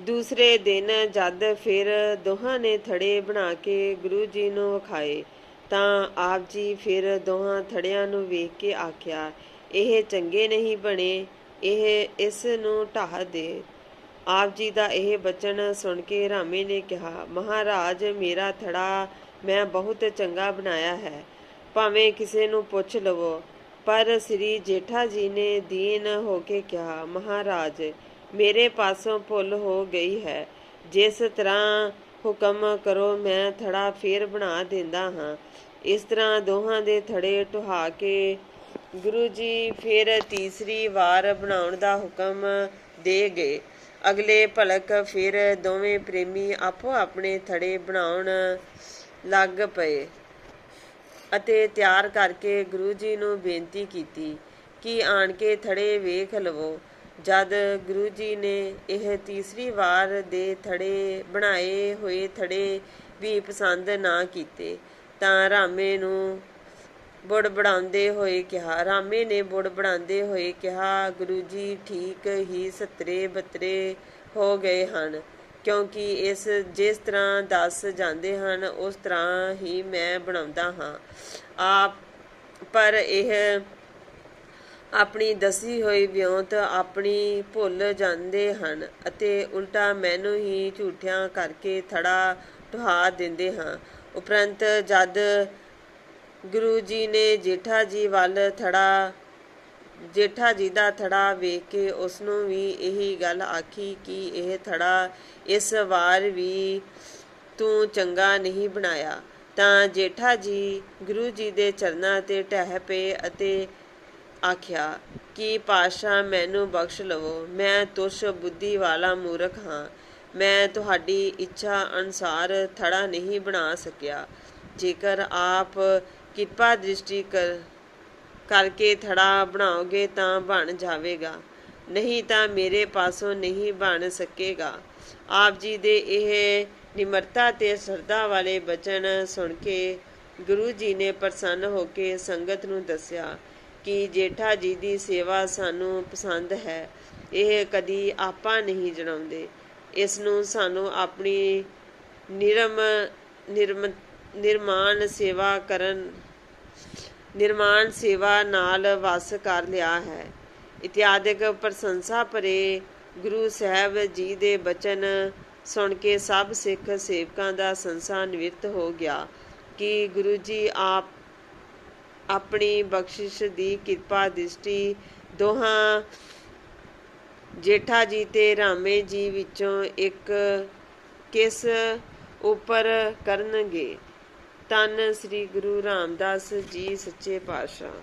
ਦੂਸਰੇ ਦਿਨ ਜਦ ਫਿਰ ਦੋਹਾਂ ਨੇ ਥੜੇ ਬਣਾ ਕੇ ਗੁਰੂ ਜੀ ਨੂੰ ਵਿਖਾਏ, ਤਾਂ ਆਪ ਜੀ ਫਿਰ ਦੋਹਾਂ ਥੜਿਆਂ ਨੂੰ ਵੇਖ ਕੇ ਆਖਿਆ, ਇਹ ਚੰਗੇ ਨਹੀਂ ਬਣੇ, ਇਹ ਇਸ ਨੂੰ ਢਾਹ ਦੇ। ਆਪ ਜੀ ਦਾ ਇਹ ਬਚਨ ਸੁਣ ਕੇ ਰਾਮੇ ਨੇ ਕਿਹਾ, ਮਹਾਰਾਜ, ਮੇਰਾ ਥੜਾ ਮੈਂ ਬਹੁਤ ਚੰਗਾ ਬਣਾਇਆ ਹੈ, ਭਾਵੇਂ ਕਿਸੇ ਨੂੰ ਪੁੱਛ ਲਵੋ। ਪਰ ਸ੍ਰੀ ਜੇਠਾ ਜੀ ਨੇ ਦੀਨ ਹੋ ਕੇ ਕਿਹਾ, ਮਹਾਰਾਜ ਮੇਰੇ ਪਾਸੋਂ ਭੁੱਲ ਹੋ ਗਈ ਹੈ। ਜਿਸ ਤਰ੍ਹਾਂ ਹੁਕਮ ਕਰੋ, ਮੈਂ ਥੜਾ ਫੇਰ ਬਣਾ ਦਿੰਦਾ ਹਾਂ। ਇਸ ਤਰ੍ਹਾਂ ਦੋਹਾਂ ਦੇ ਥੜੇ ਟੁਹਾ ਕੇ ਗੁਰੂ ਜੀ ਫਿਰ ਤੀਸਰੀ ਵਾਰ ਬਣਾਉਣ ਦਾ ਹੁਕਮ ਦੇ ਗਏ। ਅਗਲੇ ਭਲਕ ਫਿਰ ਦੋਵੇਂ ਪ੍ਰੇਮੀ ਆਪੋ ਆਪਣੇ ਥੜੇ ਬਣਾਉਣ ਲੱਗ ਪਏ ਅਤੇ ਤਿਆਰ ਕਰਕੇ ਗੁਰੂ ਜੀ ਨੂੰ ਬੇਨਤੀ ਕੀਤੀ ਕਿ ਆਣ ਕੇ ਥੜੇ ਵੇਖ ਲਵੋ। ਜਦ ਗੁਰੂ ਜੀ ਨੇ ਇਹ ਤੀਸਰੀ ਵਾਰ ਦੇ ਥੜੇ ਬਣਾਏ ਹੋਏ ਥੜੇ ਵੀ ਪਸੰਦ ਨਾ ਕੀਤੇ, ਤਾਂ ਰਾਮੇ ਨੂੰ ਬੁੜ ਬੜਾਉਂਦੇ ਹੋਏ ਕਿਹਾ, ਰਾਮੇ ਨੇ ਬੁੜ ਬੜਾਉਂਦੇ ਹੋਏ ਕਿਹਾ, ਗੁਰੂ ਜੀ, ਠੀਕ ਹੀ ਸਤਰੇ ਬਤਰੇ ਹੋ ਗਏ ਹਨ, ਕਿਉਂਕਿ ਇਸ ਜਿਸ ਤਰ੍ਹਾਂ ਦੱਸ ਜਾਂਦੇ ਹਨ, ਉਸ ਤਰ੍ਹਾਂ ਹੀ ਮੈਂ ਬਣਾਉਂਦਾ ਹਾਂ। ਆਪ, ਪਰ ਇਹ ਆਪਣੀ ਦੱਸੀ ਹੋਈ ਵਿਉਂਤ ਆਪਣੀ ਭੁੱਲ ਜਾਂਦੇ ਹਨ ਅਤੇ ਉਲਟਾ ਮੈਨੂੰ ਹੀ ਝੂਠਿਆਂ ਕਰਕੇ ਥੜਾ ਢਹਾ ਦਿੰਦੇ ਹਾਂ। ਉਪਰੰਤ ਜਦ ਗੁਰੂ ਜੀ ਨੇ ਜੇਠਾ ਜੀ ਵੱਲ ਥੜਾ, ਜੇਠਾ ਜੀ ਦਾ ਥੜਾ ਵੇਖ ਕੇ ਉਸ ਨੂੰ ਵੀ ਇਹੀ ਗੱਲ ਆਖੀ ਕਿ ਇਹ ਥੜਾ ਇਸ ਵਾਰ ਵੀ ਤੂੰ ਚੰਗਾ ਨਹੀਂ ਬਣਾਇਆ। ਤਾਂ ਜੇਠਾ ਜੀ ਗੁਰੂ ਜੀ ਦੇ ਚਰਨਾਂ ਤੇ ਟਹਿ ਪਏ ਅਤੇ ਆਖਿਆ ਕਿ ਪਾਤਸ਼ਾਹ ਮੈਨੂੰ ਬਖਸ਼ ਲਵੋ, ਮੈਂ ਤੁਸ਼ ਬੁੱਧੀ ਵਾਲਾ ਮੂਰਖ ਹਾਂ। ਮੈਂ ਤੁਹਾਡੀ ਇੱਛਾ ਅਨੁਸਾਰ ਥੜਾ ਨਹੀਂ ਬਣਾ ਸਕਿਆ। ਜੇਕਰ ਆਪ ਕਿਰਪਾ ਦ੍ਰਿਸ਼ਟੀ ਕਰ, ਕਰਕੇ ਥੜਾ ਬਣਾਓਗੇ ਤਾਂ ਬਣ ਜਾਵੇਗਾ। ਨਹੀਂ ਤਾਂ ਮੇਰੇ ਪਾਸੋਂ ਨਹੀਂ ਬਣ ਸਕੇਗਾ। ਆਪ ਜੀ ਦੇ ਇਹ ਨਿਮਰਤਾ ਤੇ ਸਰਦਾ ਵਾਲੇ ਬਚਨ ਸੁਣ ਕੇ ਗੁਰੂ ਜੀ ਨੇ ਪ੍ਰਸੰਨ ਹੋ ਕੇ ਸੰਗਤ ਨੂੰ ਦੱਸਿਆ ਕਿ ਜੇਠਾ ਜੀ ਦੀ ਸੇਵਾ ਸਾਨੂੰ ਪਸੰਦ ਹੈ। ਇਹ ਕਦੀ ਆਪਾਂ ਨਹੀਂ ਜਣਾਉਂਦੇ। ਇਸ ਨੂੰ ਸਾਨੂੰ ਆਪਣੀ ਨਿਰਮ ਨਿਰਮ, ਨਿਰਮਾਣ ਸੇਵਾ ਕਰਨ, ਨਿਰਮਾਣ ਸੇਵਾ ਨਾਲ ਵਸ ਕਰ ਲਿਆ ਹੈ। ਇਤਿਆਦਿਕ ਪ੍ਰਸ਼ੰਸਾ ਭਰੇ ਗੁਰੂ ਸਾਹਿਬ ਜੀ ਦੇ ਬਚਨ ਸੁਣ ਕੇ ਸਭ ਸਿੱਖ ਸੇਵਕਾਂ ਦਾ ਸੰਸਾ ਨਿਵਿਰਤ ਹੋ ਗਿਆ ਕਿ ਗੁਰੂ ਜੀ ਆਪ ਆਪਣੀ ਬਖਸ਼ਿਸ਼ ਦੀ ਕਿਰਪਾ ਦ੍ਰਿਸ਼ਟੀ ਦੋਹਾਂ ਜੇਠਾ ਜੀ ਤੇ ਰਾਮੇ ਜੀ ਵਿੱਚੋਂ ਇੱਕ ਕਿਸ ਉੱਪਰ ਕਰਨਗੇ? ਤਨ ਸ੍ਰੀ ਗੁਰੂ ਰਾਮਦਾਸ ਜੀ, ਸੱਚੇ ਪਾਤਸ਼ਾਹ।